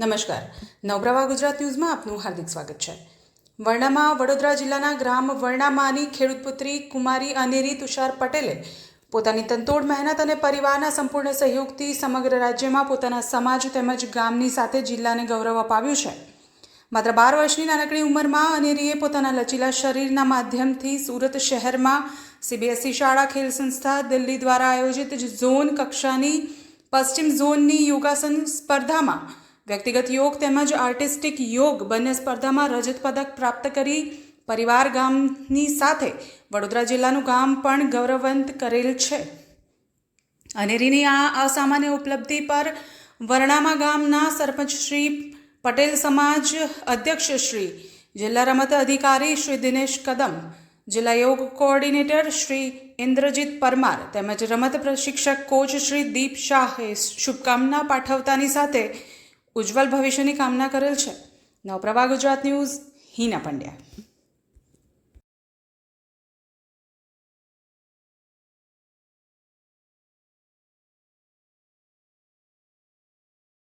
નમસ્કાર. નવપ્રવાહ ગુજરાત ન્યૂઝમાં આપનું હાર્દિક સ્વાગત છે. વર્ણામાં વડોદરા જિલ્લાના ગ્રામ વર્ણામાની ખેડૂત પુત્રી કુમારી અનેરી તુષાર પટેલે પોતાની તંતોડ મહેનત અને પરિવારના સંપૂર્ણ સહયોગથી સમગ્ર રાજ્યમાં પોતાના સમાજ તેમજ ગામની સાથે જિલ્લાને ગૌરવ અપાવ્યું છે. માત્ર બાર વર્ષની નાનકડી ઉંમરમાં અનેરીએ પોતાના લચીલા શરીરના માધ્યમથી સુરત શહેરમાં સીબીએસઈ શાળા ખેલ સંસ્થા દિલ્હી દ્વારા આયોજિત ઝોન કક્ષાની પશ્ચિમ ઝોનની યોગાસન સ્પર્ધામાં વ્યક્તિગત યોગ તેમજ આર્ટિસ્ટિક યોગ બંને સ્પર્ધામાં રજત પદક પ્રાપ્ત કરી પરિવાર ગામની સાથે વડોદરા જિલ્લાનું ગામ પણ ગૌરવવંત કરેલ છે. અનેરીની આ અસામાન્ય ઉપલબ્ધિ પર વરણામા ગામના સરપંચ શ્રી પટેલ સમાજ અધ્યક્ષ શ્રી જિલ્લા રમત અધિકારી શ્રી દિનેશ કદમ, જિલ્લા યોગ કોઓર્ડિનેટર શ્રી ઇન્દ્રજીત પરમાર તેમજ રમત પ્રશિક્ષક કોચ શ્રી દીપ શાહે શુભકામના પાઠવતાની સાથે ઉજ્જવલ ભવિષ્યની કામના કરેલ છે. નવપ્રભા ગુજરાત ન્યૂઝ હિના પંડ્યા.